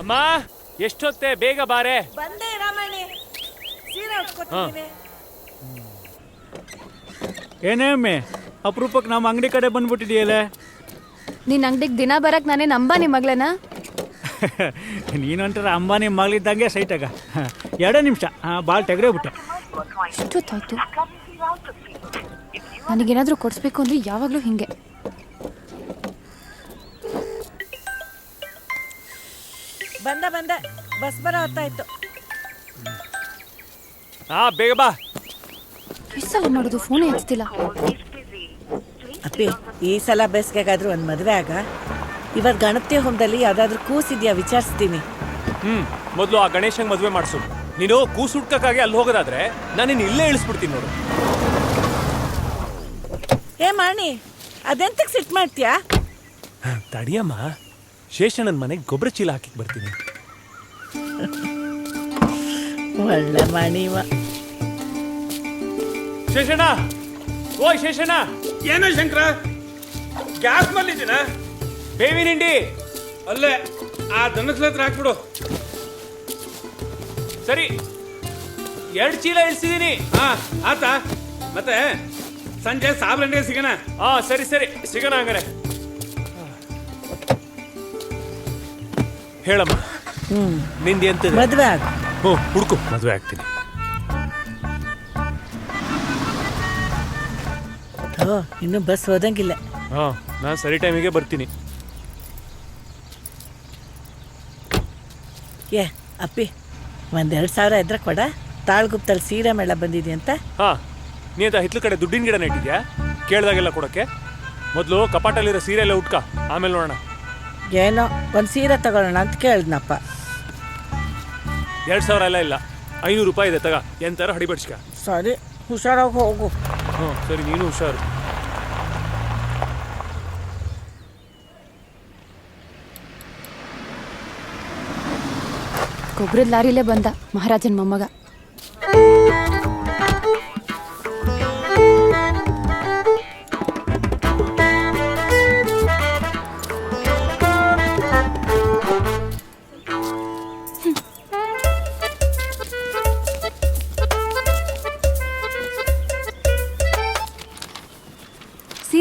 ಅಮ್ಮ ಎಷ್ಟೊತ್ತೆ ಬೇಗ ಬಾರೆ. ಬಂದೆ ರಾಮಣ್ಣಿ. ಸೀರೆ ಉಟ್ಕೊತೀನಿ ಏನೇ ಅಮ್ಮೆ ಅಪರೂಪಕ್ಕೆ ನಮ್ಮ ಅಂಗಡಿ ಕಡೆ ಬಂದ್ಬಿಟ್ಟಿದೆಯಲ್ಲ? ನಿನ್ನ ಅಂಗಡಿಗೆ ದಿನ ಬರಕ್ ನಾನೇ ನಂಬ ನಿಮ್ಮ ಮಗಳನ ನೀನೊಂಥರ ಅಂಬಾನಿ ಮಗಳಿದ್ದಂಗೆ ಸೈಟಾಗ ಎರಡೇ ನಿಮಿಷ. ಭಾಳ ತೆಗ್ರೆ ಬಿಟ್ಟೆ. ಇಷ್ಟೊತ್ತಾಯ್ತು. ನನಗೇನಾದ್ರೂ ಕೊಡಿಸ್ಬೇಕು ಅಂದ್ರೆ ಯಾವಾಗಲೂ ಹಿಂಗೆ. ಬಸ್ ಬರ ಹೊತ್ತಾಯ್ತು. ಹಾ ಬೇಗ ಬಾ. ಈ ಸಲ ಮಾಡೋದು ಫೋನ್ ಹಚ್ತಿಲ್ಲ. ಅಪ್ಪಿ ಈ ಸಲ ಬೇಸಿಗೆಗಾದ್ರೂ ಒಂದು ಮದುವೆ ಆಗ? ಇವತ್ತು ಗಣಪತಿ ಹೋಮದಲ್ಲಿ ಯಾವ್ದಾದ್ರೂ ಕೂಸಿದ್ಯಾ ವಿಚಾರಿಸ್ತೀನಿ. ಹ್ಮ್ ಮೊದಲು ಆ ಗಣೇಶಂಗ್ ಮದುವೆ ಮಾಡಿಸು. ನೀನು ಕೂಸು ಹುಡ್ಕಕ್ಕಾಗಿ ಅಲ್ಲಿ ಹೋಗೋದಾದ್ರೆ ನಾನು ನಿನ್ನ ಇಲ್ಲೇ ಇಳಿಸ್ಬಿಡ್ತೀನಿ ನೋಡು. ಏ ಮಾಣಿ ಅದೆಂತಕ್ಕೆ ಸಿಟ್ ಮಾಡ್ತೀಯಾ? ತಡಿಯಮ್ಮ. ಶೇಷಣ್ಣನ ಮನೆಗೆ ಗೊಬ್ಬರ ಚೀಲ ಹಾಕಿ ಬರ್ತೀನಿ. ಒಳ್ಳೆ ಮಣಿವ ಶೇಷಣ್ಣ ಓಯ್ ಶೇಷಣ್ಣ. ಏನೋ ಶಂಕರ? ಗ್ಯಾಸ್ ಮಲ್ಲಿದ್ದೀನ ಬೇವಿನ ಹಿಂಡಿ ಅಲ್ಲೇ ಆ ದನಸ್ಲ ಹತ್ರ ಹಾಕ್ಬಿಡು. ಸರಿ ಎರಡು ಚೀಲ ಇಳಿಸಿದ್ದೀನಿ ಹಾ ಆತ? ಮತ್ತೆ ಸಂಜೆ ಸಾಬ್ರಂಡೆ ಸಿಗೋಣ? ಹಾ ಸರಿ ಸರಿ ಸಿಗೋಣ ಹಂಗಾರೆ. ಹೇಳಮ್ಮ. ನಿಂದ ಎಂತದೆ ಮದುವೆ ಆಗ ಹ್ಞೂ ಹುಡುಕು. ಮದುವೆ ಆಗ್ತೀನಿ. ಓ ಇನ್ನು ಬಸ್ ಹೋದಂಗಿಲ್ಲ. ಹಾ ನಾನು ಸರಿ ಟೈಮಿಗೆ ಬರ್ತೀನಿ. ಏ ಅಪ್ಪಿ ಒಂದೆರಡು ಸಾವಿರ ಇದ್ರೆ ಕೊಡ. ತಾಳ್ಗುಪ್ತಲ್ಲಿ ಸೀರೆ ಮೇಳ ಬಂದಿದೆ ಅಂತ. ಹಾ ನೀ ಅಂತ ಹಿತ್ಲ ಕಡೆ ದುಡ್ಡಿನ ಗಿಡ ನೆಟ್ಟಿದ್ಯಾ ಕೇಳ್ದಾಗೆಲ್ಲ ಕೊಡಕ್ಕೆ. ಮೊದಲು ಕಪಾಟಲ್ಲಿರೋ ಸೀರೆ ಎಲ್ಲ ಉಟ್ಕ. ಆಮೇಲೆ ನೋಡೋಣ. ಏನೋ ಒಂದು ಸೀರೆ ತಗೊಳ್ಳೋಣ ಅಂತ ಕೇಳಿದ್ನಪ್ಪ. ಎರಡು ಸಾವಿರ ಎಲ್ಲ ಇಲ್ಲ. ಐನೂರು ರೂಪಾಯಿ ಇದೆ ತಗ. ಎಂತಾರ ಹಡಿಬಡ್ಸ್ಕ. ಸರಿ ಹುಷಾರಾಗಿ ಹೋಗು. ಹ್ಞೂ ಸರಿ ನೀನು ಹುಷಾರು. ಗೊಬ್ಬರದ ಲಾರಿಲೇ ಬಂದ ಮಹಾರಾಜನ್ ಮೊಮ್ಮಗ.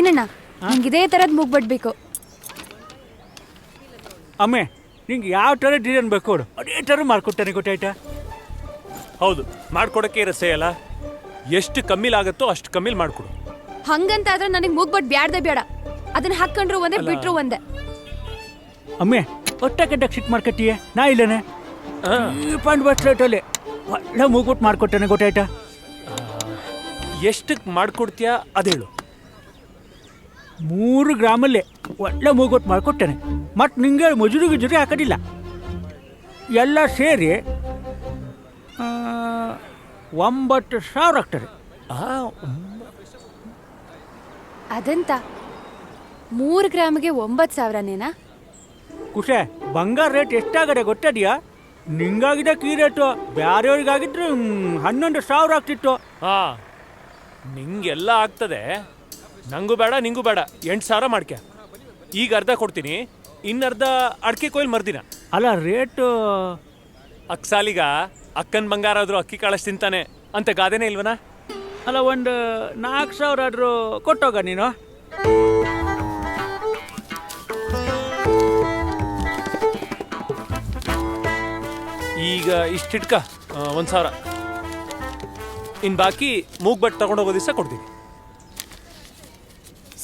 ಸೀನಣ್ಣ ನಂಗೆ ಇದೇ ತರದ್ ಮುಗ್ಬಡ್ಬೇಕು ಅಮ್ಮೆ ನಿಂಗೆ ಯಾವ ಥರ ಡಿಸೈನ್ ಬೇಕು ಕೊಡು ಅದೇ ಥರ ಮಾಡ್ಕೊಡ್ತಾನೆ ಗೊತ್ತಾಯ್ತಾ? ಹೌದು ಮಾಡ್ಕೊಡಕ್ಕೆ ಇರಸೆ ಅಲ್ಲ. ಎಷ್ಟು ಕಮ್ಮಿಲಾಗತ್ತೋ ಅಷ್ಟು ಕಮ್ಮಿಲಿ ಮಾಡ್ಕೊಡು. ಹಂಗಂತ ಆದ್ರೆ ನನಗೆ ಮುಗ್ಬಟ್ ಬ್ಯಾಡ್ದೆ ಬೇಡ. ಅದನ್ನ ಹಾಕೊಂಡ್ರು ಒಂದೇ ಬಿಟ್ರು ಒಂದೇ. ಅಮ್ಮೆ ಒಟ್ಟ ಗಡ್ಡಕ್ಕೆ ಸಿಟ್ ಮಾಡ್ಕೊತೀಯ ನಾ ಇಲ್ಲನೆ? ಪಾಯಿಂಟ್ ಬಸ್ ರೇಟಲ್ಲಿ ಒಳ್ಳೆ ಮೂಗ್ಬಿಟ್ಟು ಮಾಡ್ಕೊಡ್ತಾನೆ ಗೊತ್ತಾಯ್ತಾ? ಎಷ್ಟಕ್ಕೆ ಮಾಡ್ಕೊಡ್ತೀಯಾ ಅದೇಳು ಮೂರು ಗ್ರಾಮಲ್ಲೇ ಒಳ್ಳೆ ಮೂಗೊತ್ತು ಮಾಡಿಕೊಟ್ಟೇನೆ. ಮತ್ತು ನಿಂಗೆ ಮಜುರಿ ಗಿಜುರಿ ಹಾಕೋದಿಲ್ಲ. ಎಲ್ಲ ಸೇರಿ ಒಂಬತ್ತು ಸಾವಿರ ಆಗ್ತದೆ. ಅದಂತ? ಮೂರು ಗ್ರಾಮಿಗೆ ಒಂಬತ್ತು ಸಾವಿರನೇನಾ? ಕುಶೆ ಬಂಗಾರ ರೇಟ್ ಎಷ್ಟಾಗದೆ ಗೊತ್ತದೆಯಾ? ನಿಂಗಾಗಿದೆ ಕೀ ರೇಟು ಬೇರೆಯವ್ರಿಗಾಗಿದ್ರೆ ಹನ್ನೊಂದು ಸಾವಿರ ಆಗ್ತಿತ್ತು. ಹಾ ನಿಂಗೆಲ್ಲ ಆಗ್ತದೆ. ನಂಗೂ ಬೇಡ ನಿಂಗೂ ಬೇಡ. ಎಂಟು ಸಾವಿರ ಮಾಡ್ಕೆ. ಈಗ ಅರ್ಧ ಕೊಡ್ತೀನಿ ಇನ್ನರ್ಧ ಅಡಿಕೆ ಕೊಯ್ಲು ಮರ್ದಿನ. ಅಲ್ಲ ರೇಟು ಅಕ್ಸಾಲಿಗ ಅಕ್ಕನ ಬಂಗಾರ ಆದರೂ ಅಕ್ಕಿ ಕಾಳಸ್ ತಿಂತಾನೆ ಅಂತ ಗಾದೆನೇ ಇಲ್ವನ? ಅಲ್ಲ ಒಂದು ನಾಲ್ಕು ಸಾವಿರ ಆದರೂ ಕೊಟ್ಟೋಗ ನೀನು? ಈಗ ಇಷ್ಟಿಟ್ಕ ಒಂದು ಸಾವಿರ. ಇನ್ನು ಬಾಕಿ ಮೂಗ್ ಬಟ್ ತಗೊಂಡೋಗೋ ದಿವಸ ಕೊಡ್ತೀನಿ.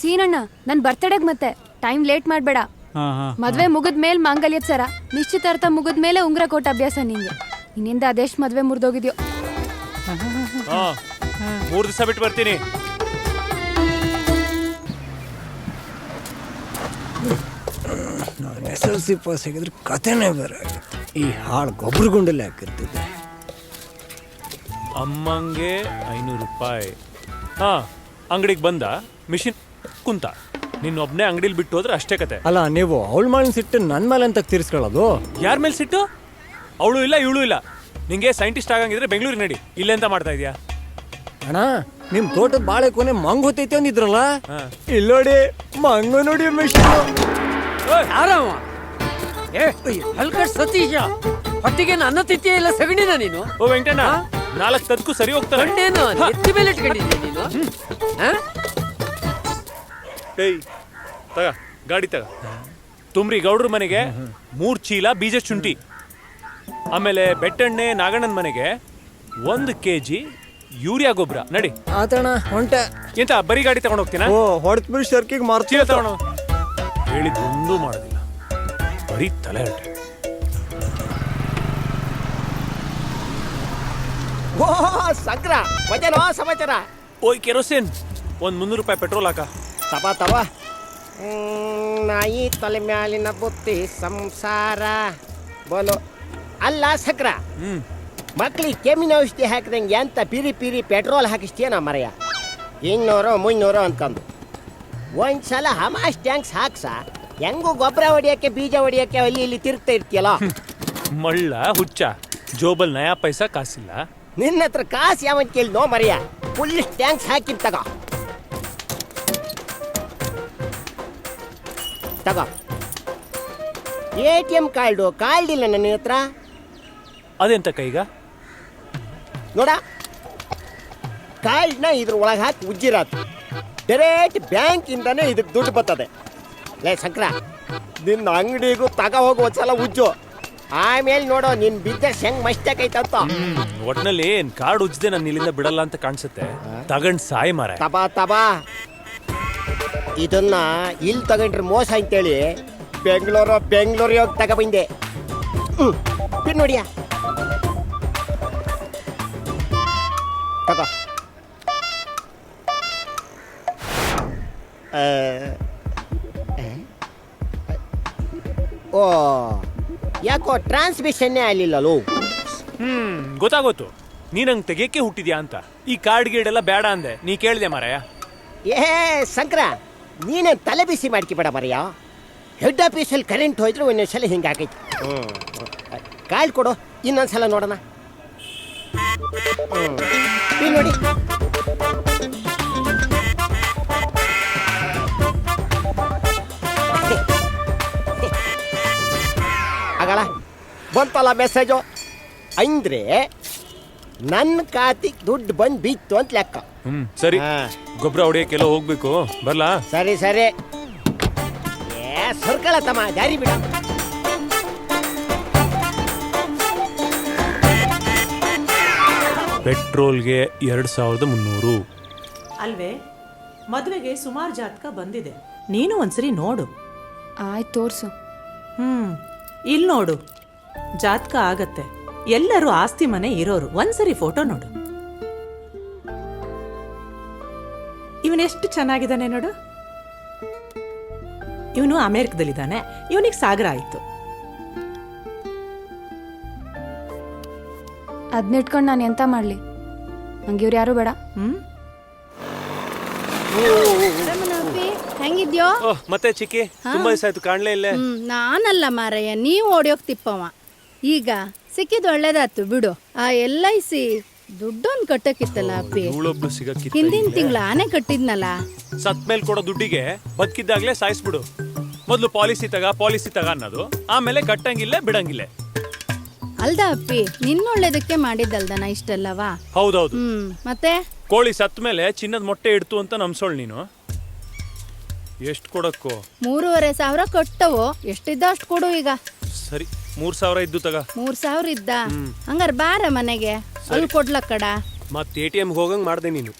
ಸೀನಣ್ಣ ನನ್ ಬರ್ತಡೆಗ್ ಮತ್ತೆ. ಟೈಮ್ ಲೇಟ್ ಮಾಡ್ಬೇಡ. ಮದ್ವೆ ಮುಗಿದ ಮೇಲೆ ಮಾಂಗಲ್ಯದ ಸರ. ನಿಶ್ಚಿತಾರ್ಥ ಮುಗಿದ ಮೇಲೆ ಉಂಗ್ರ ಕೊಟ್ಟ ಅಭ್ಯಾಸ ನಿಂಗೆ. ಇನ್ನಿಂದ ಅದೆಷ್ಟ್ ಮದ್ವೆ ಮುರಿದೋಗಿದ್ಯೋ? ಮೂರ್ ದಿವಸ ಬಿಟ್ಟು ಬರ್ತೀನಿ. ನಾನು ಎಸ್ ಎಲ್ ಸಿ ಪಾಸ್ ಆಗಿದ್ರೆ ಕಥೆನೇ ಬೇರೆ ಈ ಹಾಳು ಗೊಬ್ಬರ ಗುಂಡಲ್ಲಿ ಹಾಕಿರ್ತಿದ್ದೆ. ಅಮ್ಮಂಗೆ ಐನೂರು ರೂಪಾಯಿ. ಹಾಂ ಅಂಗಡಿಗೆ ಬಂದ? ಮಿಷಿನ್ ಕುಂತ. ನಿನ್ನೊಬ್ನೇ ಅಂಗಡಿಲಿ ಬಿಟ್ಟು ಹೋದ್ರೆ ಅಷ್ಟೇ ಕತೆ. ಅಲ್ಲ ನೀವು ಅವಳ ಮಾಡಿನ ಸಿಟ್ಟು ನನ್ನ ಮೇಲೆ ಅಂತ ತೀರಿಸ್ಕೊಳ್ಳೋದು? ಯಾರ ಮೇಲೆ ಸಿಟ್ಟು? ಅವಳು ಇಲ್ಲ ಇವಳು ಇಲ್ಲ. ನಿಂಗೆ ಸೈಂಟಿಸ್ಟ್ ಆಗಂಗಿದ್ರೆ ಬೆಂಗಳೂರಿಗೆ ನಡಿ. ಇಲ್ಲೇ ಅಂತ ಮಾಡ್ತಾ ಇದೀಯಾ? ಅಣ್ಣ ನಿಮ್ ತೋಟದ ಬಾಳೆ ಕೊನೆ ಮಂಗ್ ಹೊತ್ತೈತೆ ಅಂದಿದ್ರಲ್ಲ? ಹಾ. ಇಲ್ಲೋಡಿ ಮಂಗ ನೋಡಿ ಮಿಷನ್ ಆರಾಮ ಏ ಸತೀಶ. ಹೊಟ್ಟಿಗೆ ನನ್ನ ತಿಥಿ ಇಲ್ಲ ಸಗಣಿನ ನೀನು? ಓ ವೆಂಕಟಣ್ಣ ನಾಲ್ಕು ತದ್ಕು ಸರಿ ಹೋಗ್ತಾನೆ ಕಣ್ಣೇನು ಎತ್ತಿ ಮೇಲೆ ನೀನು? ಹಾ? ಏಯ್ ತಗ ಗಾಡಿ ತಗ. ತುಂಬ್ರಿ ಗೌಡ್ರ ಮನೆಗೆ ಮೂರ್ ಚೀಲ ಬೀಜ ಶುಂಠಿ. ಆಮೇಲೆ ಬೆಟ್ಟಣ್ಣೆ ನಾಗಣ್ಣನ ಮನೆಗೆ ಒಂದು ಕೆ ಜಿ ಯೂರಿಯಾ ಗೊಬ್ಬರ. ನಡಿ. ಆತಣ್ಣ ಹೊಂಟೆ. ಎಂತ ಬರೀ ಗಾಡಿ ತಗೊಂಡು ಹೋಗ್ತೀನ? ಓ ಹೊಡೆದ್ ಬಿಡಿ ಸರ್ಕಿಗೆ ಚೀಲ ತಗೊಂಡು ಹೇಳಿದ್ದೊಂದು ಮಾಡೋದಿಲ್ಲ. ಬರೀ ತಲೆ ಹರಟೆ. ಓ ಸಮಾಚಾರ. ಓಯ್ ಕೆರೋಸಿನ್. ಒಂದು ಮುನ್ನೂರು ರೂಪಾಯಿ ಪೆಟ್ರೋಲ್ ಹಾಕ. ತಪ ತವ ನಾಯಿ ತಲೆ ಮ್ಯಾಲಿನ ಬುತ್ತಿ ಸಂಸಾರ ಬೋಲು ಅಲ್ಲ ಸಕ್ರ ಮಕ್ಳಿಗೆ ಕೆಮ್ಮಿನ ಔಷಧಿ ಹಾಕಿದಂಗೆ ಎಂತ ಪಿರಿ ಪಿರಿ ಪೆಟ್ರೋಲ್ ಹಾಕಿಸ್ತೀಯ ನಾ ಮರೆಯ ಇನ್ನೂರು ಮುನ್ನೂರು ಅನ್ಕೊಂಡು ಒಂದ್ಸಲ ಹಮಾಸ್ ಟ್ಯಾಂಕ್ಸ್ ಹಾಕ್ಸ ಹೆಂಗೂ ಗೊಬ್ಬರ ಹೊಡಿಯಕ್ಕೆ ಬೀಜ ಹೊಡಿಯಕ್ಕೆ ಅಲ್ಲಿ ಇಲ್ಲಿ ತಿರುಗ್ತಾ ಇರ್ತೀಯಲ್ಲ ಮಳ್ಳ ಹುಚ್ಚ ಜೋಬಲ್ ನಯಾ ಪೈಸಾ ಕಾಸಿಲ್ಲ? ನಿನ್ನ ಹತ್ರ ಕಾಸು ಯಾವನ್ ಕೇಳಿ ನೋ ಮರೆಯ ಫುಲ್ ಟ್ಯಾಂಕ್ಸ್ ಹಾಕಿದ್ ತಗೋ. ತಗೋ. A T M card card ಇಲ್ಲ ನನ್ನ ಹತ್ರ. ಅದೆಂತ ಕೈಗ ನೋಡ. ಕಾರ್ಡ್ನ ಇದ್ರ ಒಳಗೆ ಹಾಕಿ ಉಜ್ಜಿರತ್ತು ಡೈರೆಕ್ಟ್ ಬ್ಯಾಂಕಿಂದನೇ ಇದಕ್ಕೆ ದುಡ್ಡು ಬರ್ತದೆ. ಲೇ ಶಂಕರ ನಿನ್ನ ಅಂಗಡಿಗೂ ತಗ ಹೋಗುವ ಒಂದ್ಸಲ ಉಜ್ಜು. ಆಮೇಲೆ ನೋಡೋ ನಿನ್ ಬಿಸ್ನೆಸ್ ಹೆಂಗ್ ಮಸ್ತಾಕೈತಂತ ಒಟ್ನಲ್ಲಿ ಏನ್ ಕಾರ್ಡ್ ಉಜ್ಜದೆ ನಾನು ಇಲ್ಲಿಂದ ಬಿಡಲ್ಲ ಅಂತ ಕಾಣಿಸುತ್ತೆ. ತಗೊಂಡ್ ಸಾಯಿ ಮಾರ ತಬಾ ತಬಾ. ಇದನ್ನ ಇಲ್ಲಿ ತಗೊಂಡ್ರೆ ಮೋಸ ಅಂತೇಳಿ ಬೆಂಗಳೂರು ಬೆಂಗಳೂರು ಹೋಗಿ ತಗೊಬಂದೆ. ಹ್ಞೂ ನೋಡಿಯಾ ತಗೋ. ಓ ಯಾಕೋ ಟ್ರಾನ್ಸ್ಮಿಷನ್ನೇ ಆಗಲಿಲ್ಲಲ್ಲೋ? ಹ್ಮ್ ಗೊತ್ತಾಗೋತು ನೀನ್ ಹಂಗ್ ತೆಗಿಯಕ್ಕೆ ಹುಟ್ಟಿದ್ಯಾ ಅಂತ. ಈ ಕಾರ್ಡ್ ಗೀಡ್ ಎಲ್ಲ ಬೇಡ ಅಂದೆ. ನೀ ಕೇಳಿದೆ ಮಾರಾಯ. ಏ ಶಂಕರ ನೀನೇ ತಲೆ ಬಿಸಿ ಮಾಡ್ಕಿಬೇಡ ಮರೆಯ. ಹೆಡ್ ಆಫೀಸಲ್ಲಿ ಕರೆಂಟ್ ಹೋಯ್ತು ಒಂದೊಂದ್ಸಲ ಹಿಂಗಾಗೈತಿ. ಕಾಲ್ ಕೊಡು, ಇನ್ನೊಂದ್ಸಲ ನೋಡೋಣ. ಇಲ್ಲಿ ನೋಡಿ. ಆಗಲ್ಲ. ಬಂತಲ್ಲ ಮೆಸೇಜು ಅಂದ್ರೆ ನನ್ನ ಖಾತೆಗೆ ದುಡ್ಡು ಬಂದು ಬಿತ್ತು ಅಂತ ಲೆಕ್ಕ. ಹ್ಮ್ ಸರಿ. ಹಾ. ಗೊಬ್ಬರ ಹೊಡಿಯಕ್ಕೆಲ್ಲ ಹೋಗ್ಬೇಕು. ಬರ್ಲಾ? ಸರಿ ಸರಿ. ಏ ತಮ್ಮ ದಾರಿ ಬಿಡ. ಪೆಟ್ರೋಲ್ಗೆ ಎರಡ್ ಸಾವಿರದ ಮುನ್ನೂರು. ಅಲ್ವೇ ಮದುವೆಗೆ ಸುಮಾರು ಜಾತಕ ಬಂದಿದೆ. ನೀನು ಒಂದ್ಸರಿ ನೋಡು. ಆಯ್ತು ತೋರ್ಸು. ಹ್ಮ್ ಇಲ್ಲಿ ನೋಡು. ಜಾತಕ ಆಗತ್ತೆ. ಎಲ್ಲರೂ ಆಸ್ತಿ ಮನೆ ಇರೋರು. ಒಂದ್ಸರಿ ಫೋಟೋ ನೋಡು. ಇವನೆಷ್ಟು ಚೆನ್ನಾಗಿದ್ದಾನೆ ನೋಡು. ಇವನು ಅಮೆರಿಕದಲ್ಲಿದ್ದಾನೆ. ಇವನಿಗೆ ಸಾಗರ ಆಯ್ತು. ಅದ್ನಿಟ್ಕೊಂಡು ನಾನು ಎಂತ ಮಾಡಲಿ? ನಂಗೆ ಇವ್ರು ಯಾರು ಬೇಡ. ಹ್ಮ್? ಹೆಂಗಿದ್ಯೋ? ಓಹ್ ಮತ್ತೆ ಚಿಕ್ಕಿ? ತುಂಬಾ ದಿವಸ ಆಯ್ತು ಕಾಣ್ಲೇ ಇಲ್ಲ. ಹ್ಮ್ ನಾನಲ್ಲ ಮಾರಯ್ಯ ನೀವ್ ಓಡಿ ತಿಪ್ಪವ ಈಗ ಸಿಕ್ಕಿದ್ ಒಳ್ಳೇದಾತು ಬಿಡು. ಆ ಎಲ್ ಐ ಸಿ ದುಡ್ಡೊಂದು ಕಟ್ಟಕ್ಕಿತ್ತಲ್ಲ ಅಪ್ಪಿ. ಇವಳೊಬ್ಳು ಹಿಂದಿನ ತಿಂಗಳ ಆನೆ ಕಟ್ಟಿದ್ನಲ್ಲ. ಸತ್ ಮೇಲೆ ಕೊಡೋ ದುಡ್ಡಿಗೆ ಬದುಕಿದ್ದಾಗ್ಲೇ ಸಾಯಿಸ್ಬಿಡು. ಮೊದ್ಲು ಪಾಲಿಸಿ ತಗ ಪಾಲಿಸಿ ತಗ ಅನ್ನೋದು. ಆಮೇಲೆ ಕಟ್ಟಂಗಿಲ್ಲ ಬಿಡಂಗಿಲ್ಲ. ಅಲ್ದ ಅಪ್ಪಿ ನಿನ್ನೊಳ್ಳೇದಕ್ಕೆ ಮಾಡಿದ್ದಲ್ದನ ಇಷ್ಟೆಲ್ಲವಾ? ಹೌದೌದು. ಹ್ಮ್ ಮತ್ತೆ? ಕೋಳಿ ಸತ್ ಮೇಲೆ ಚಿನ್ನದ ಮೊಟ್ಟೆ ಇಡ್ತು ಅಂತ ನಂಬ್ಸೋಳ್ ನೀನು. ಎಷ್ಟು ಕೊಡಕ್ಕೋ? ಮೂರುವರೆ ಸಾವಿರ ಕೊಟ್ಟವು. ಎಷ್ಟಿದ್ದ ಅಷ್ಟು ಕೊಡು ಈಗ. ಸರಿ. ಮೂರ್ ಸಾವಿರ ಇದ್ದು ತಗ. ಮೂರ್ ಸಾವಿರ ಇದ್ದ? ಹಂಗಾರ ಬಾರ ಮನೆಗೆ. ಅಲ್ಲಿ ಕೊಡ್ಲಕ್ಕಡ? ಮತ್ತೆ ಎ ಟಿ ಎಂ ಹೋಗಂಗ್ ಮಾಡ್ದೆ ನೀನು.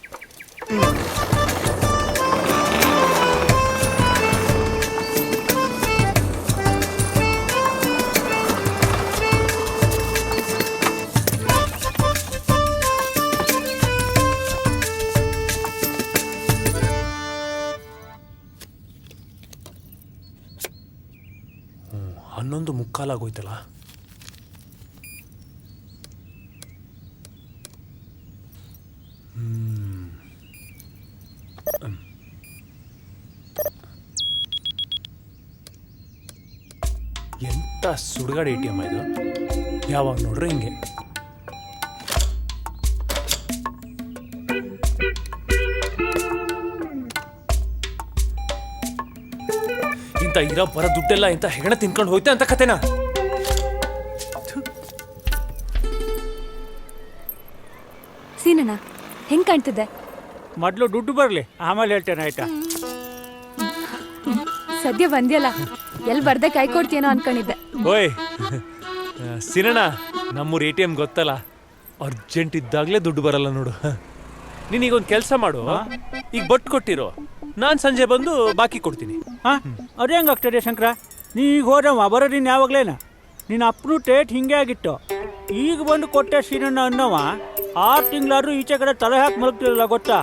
ಹನ್ನೊಂದು ಎಂಥ ಸುಡುಗಾಡು ಎ ಟಿ ಎಂ ಇದು? ಯಾವಾಗ ನೋಡ್ರಿ ಹಿಂಗೆ? ಇಂಥ ಇರೋ ಬರೋ ದುಡ್ಡೆಲ್ಲ ಇಂತ ಹೆಗಣ ತಿನ್ಕೊಂಡು ಹೋಯ್ತೆ ಅಂತ ಕತೆನಾ ಸೀನಣ್ಣ ಹೆಂಗ್ ಕಾಣ್ತಿದ್ದೆ ಮೊದ್ಲು ದುಡ್ಡು ಬರಲಿ ಆಮೇಲೆ ಹೇಳ್ತೇನೆ ಆಯ್ತಾ? ಸದ್ಯ ಬಂದ್ಯಲ್ಲ ಎಲ್ಲಿ ಬರ್ದೆ ಕೈ ಕೊಡ್ತೀನೋ ಅನ್ಕೊಂಡಿದ್ದೆ. ಓಯ್ ಸಿನಣ್ಣ ನಮ್ಮೂರ್ ಎ ಟಿ ಎಂ ಗೊತ್ತಲ್ಲ? ಅರ್ಜೆಂಟ್ ಇದ್ದಾಗಲೇ ದುಡ್ಡು ಬರಲ್ಲ ನೋಡು. ನೀನೀಗ ಒಂದು ಕೆಲಸ ಮಾಡು ಈಗ ಬಟ್ ಕೊಟ್ಟಿರೋ. ನಾನು ಸಂಜೆ ಬಂದು ಬಾಕಿ ಕೊಡ್ತೀನಿ. ಹಾಂ ಅದು ಆಗ್ತದೆ ಶಂಕರ. ನೀ ಈಗ ಹೋದವ ನೀನು ಯಾವಾಗಲೇನ ನಿನ್ನ ಅಪ್ಪನು ಟೇಟ್ ಹಿಂಗೆ ಆಗಿತ್ತು ಈಗ ಬಂದು ಕೊಟ್ಟೆ ಸೀನಣ್ಣ ಅನ್ನವ ಆರು ತಿಂಗಳಾದ್ರೂ ಈಚೆ ಕಡೆ ತಲೆ ಹಾಕಿ ಮಲಗ್ತಿರಲ್ಲ ಗೊತ್ತಾ?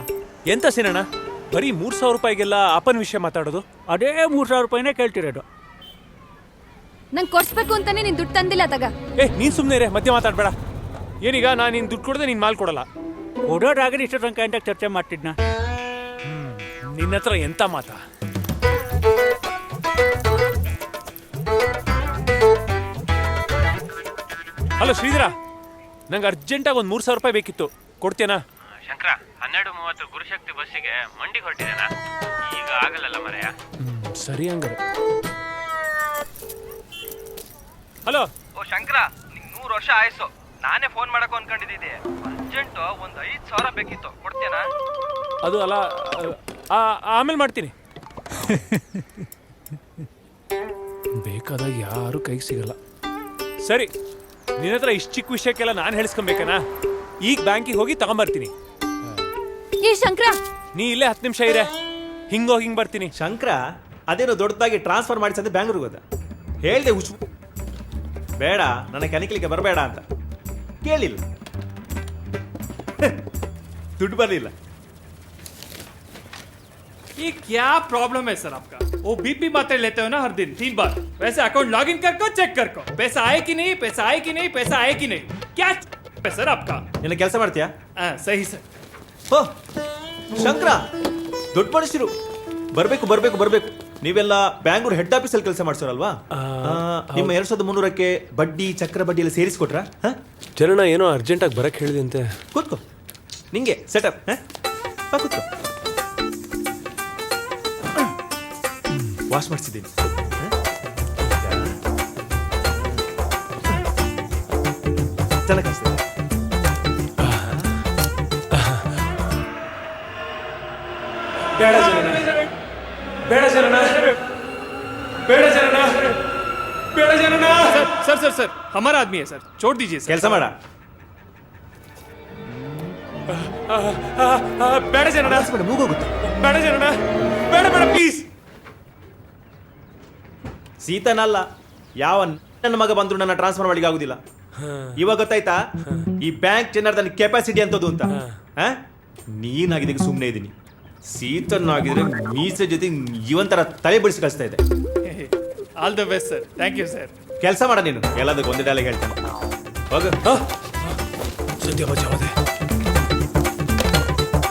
ಎಂತ ಸಿನಣ್ಣ ಬರೀ ಮೂರು ಸಾವಿರ ರೂಪಾಯಿಗೆಲ್ಲ ಅಪ್ಪನ ವಿಷಯ ಮಾತಾಡೋದು? ಅದೇ ಮೂರು ಸಾವಿರ ರೂಪಾಯಿನೇ ಕೇಳ್ತಿರೋದು. ನಂಗೆ ಕೊಡ್ಸ್ಬೇಕು ಅಂತಾನೆ ನೀನ್ ದುಡ್ಡು ತಂದಿಲ್ಲ ತಗ. ಏ ನೀನ್ ಸುಮ್ಮನೆ ಇರೇ ಮತ್ತೆ ಮಾತಾಡ್ಬೇಡ. ಏನೀಗ ನಾನು ನಿನ್ ದುಡ್ಡು ಕೊಡದೆ ನೀನ್ ಮಾಲ್ ಕೊಡಲ್ಲ. ಕೊಡೋದಾಗಲಿ ಇಷ್ಟು ತನಕ ಅಂತ ಚರ್ಚೆ ಮಾಡ್ತಿದ್ನ? ನಿನ್ನ ಹತ್ರ ಎಂತ ಮಾತಾ? ಹಲೋ ಶ್ರೀಧರ. ನಂಗೆ ಅರ್ಜೆಂಟಾಗಿ ಒಂದು ಮೂರು ಸಾವಿರ ರೂಪಾಯಿ ಬೇಕಿತ್ತು. ಕೊಡ್ತೇನಾ? ಶಂಕರ ಹನ್ನೆರಡು ಮೂವತ್ತು ಗುರುಶಕ್ತಿ ಬಸ್ಸಿಗೆ ಮಂಡಿಗೆ ಹೊರಟಿದ್ದೇನ ಈಗ ಆಗಲ್ಲಲ್ಲ ಮರೆಯ? ಸರಿ ಹಂಗಾರೆ. ಹಲೋ? ಓ ಶಂಕರ ನಿಂಗೆ ನೂರು ವರ್ಷ ಆಯ್ಸು. ನಾನೇ ಫೋನ್ ಮಾಡಕ್ ಅನ್ಕೊಂಡಿದ್ದೆ ಅರ್ಜೆಂಟು ಒಂದು ಐದು ಸಾವಿರ ಬೇಕಿತ್ತು. ಕೊಡ್ತೇನಾ? ಅದು ಅಲ್ಲ ಆ, ಆಮೇಲೆ ಮಾಡ್ತೀನಿ. ಬೇಕಾದಾಗ ಯಾರು ಕೈಗೆ ಸಿಗಲ್ಲ. ಸರಿ. ನಿನ್ನ ಹತ್ರ ಇಷ್ಟು ಚಿಕ್ಕ ವಿಷಯಕ್ಕೆಲ್ಲ ನಾನು ಹೇಳಿಸ್ಕೊಬೇಕನಾ ಈಗ ಬ್ಯಾಂಕಿಗೆ ಹೋಗಿ ತಗೊಂಬರ್ತೀನಿ ಏ ಶಂಕರ ನೀ ಇಲ್ಲೇ ಹತ್ತು ನಿಮಿಷ ಇರೆ ಹಿಂಗೋಗಿ ಹಿಂಗೆ ಬರ್ತೀನಿ ಶಂಕರ ಅದೇನೋ ದೊಡ್ಡದಾಗಿ ಟ್ರಾನ್ಸ್ಫರ್ ಮಾಡಿಸಂದ್ರೆ ಬ್ಯಾಂಗ್ಳೂರಿಗೆ ಹೋದ ಹೇಳ್ದೆ ಹುಚ್ಚು ಬೇಡ ನನಗೆ ಕನಿಕಲಿಕ್ಕೆ ಬರಬೇಡ ಅಂತ ಕೇಳಿಲ್ಲ ದುಡ್ಡು ಬರಲಿಲ್ಲ ये क्या प्रॉब्लम है सर आपका वो बीपी बातें लेते हो ना हर दिन तीन बार वैसे अकाउंट लॉग इन कर को चेक कर को पैसा आए कि नहीं पैसा आए कि नहीं पैसा आए कि नहीं क्या है सर आपका ನಿನ್ನ ಕೆಲಸ ಮಾಡ್ತೀಯಾ हाँ, सही सर ಹೋ ಶಂಕರ ದೊಡ್ಡ ಮನುಷ್ಯರು ಬರಬೇಕು ಬರಬೇಕು ಬರಬೇಕು ನೀವೆಲ್ಲ ಬ್ಯಾಂಗ್ಳೂರ್ ಹೆಡ್ ಆಫೀಸಲ್ಲಿ ಕೆಲಸ ಮಾಡ್ಸೋರಲ್ವಾ ಆ, ನಿಮ್ಮ ಎರಡ್ ಸಾವಿರದ ಮುನ್ನೂರಕ್ಕೆ ಬಡ್ಡಿ ಚಕ್ರ ಬಡ್ಡಿ ಎಲ್ಲ ಸೇರಿಸ್ಕೊಟ್ರಾ ಹಾ ಚರಣ ಏನೋ ಅರ್ಜೆಂಟಾಗಿ ಬರಕ್ಕೆ ಹೇಳಿದೆ ಅಂತೆ ಕೂತ್ಕೋ ನಿಂಗೆ ಸೆಟಪ್ ಬಾ ಕೂತ್ಕೋ ವಾಶ್ ಮಾಡಿಸಿದ್ದೀನಿ ಚೆನ್ನಾಗಿ ಕಾಣಿಸ್ತಿದೆ ಬೇಡ ಜನನ ಬೇಡ ಜನನ ಬೇಡ ಜನನ ಬೇಡ ಜನನ सर सर सर सर हमारा आदमी है सर छोड़ दीजिए सर ಕೆಲಸ ಮಾಡ ಬೇಡ ಜನನ ಮೂಗೋಗುತ್ತೆ ಬೇಡ ಜನನ ಬೇಡ ಬೇಡ ಪ್ಲೀಸ್ ಸೀತನಲ್ಲ ಯಾವ ನನ್ನ ಮಗ ಬಂದ್ರು ನನ್ನ ಟ್ರಾನ್ಸ್ಫರ್ ಮಾಡ್ಲಿಕ್ಕೆ ಆಗುದಿಲ್ಲ. ಇವಾಗ ಗೊತ್ತಾಯ್ತಾ? ಈ ಬ್ಯಾಂಕ್ ಜನಾರ್ದನ್ ಕೆಪಾಸಿಟಿ ಅಂತದ್ದು ಅಂತ? ಆ? ನೀನಾಗಿದೆ ಸುಮ್ಮನೆ ಇದ್ದೀನಿ. ಸೀತನಾಗಿದ್ರೆ ಮೀಸೆ ಜೊತೆ ಇವಂತರ ತಲೆ ಬಿಡಿಸಿ ಕಳಿಸ್ತಾ ಇದೆ. All the best sir thank you sir ಕೆಲಸ ಮಾಡ ನೀನು. ಎಲ್ಲದಕ್ಕೆ ಒಂದೇ ಡೈಲಾಗ್ ಹೇಳ್ತಾನೆ. ಹೋಗು. ಸದ್ಯ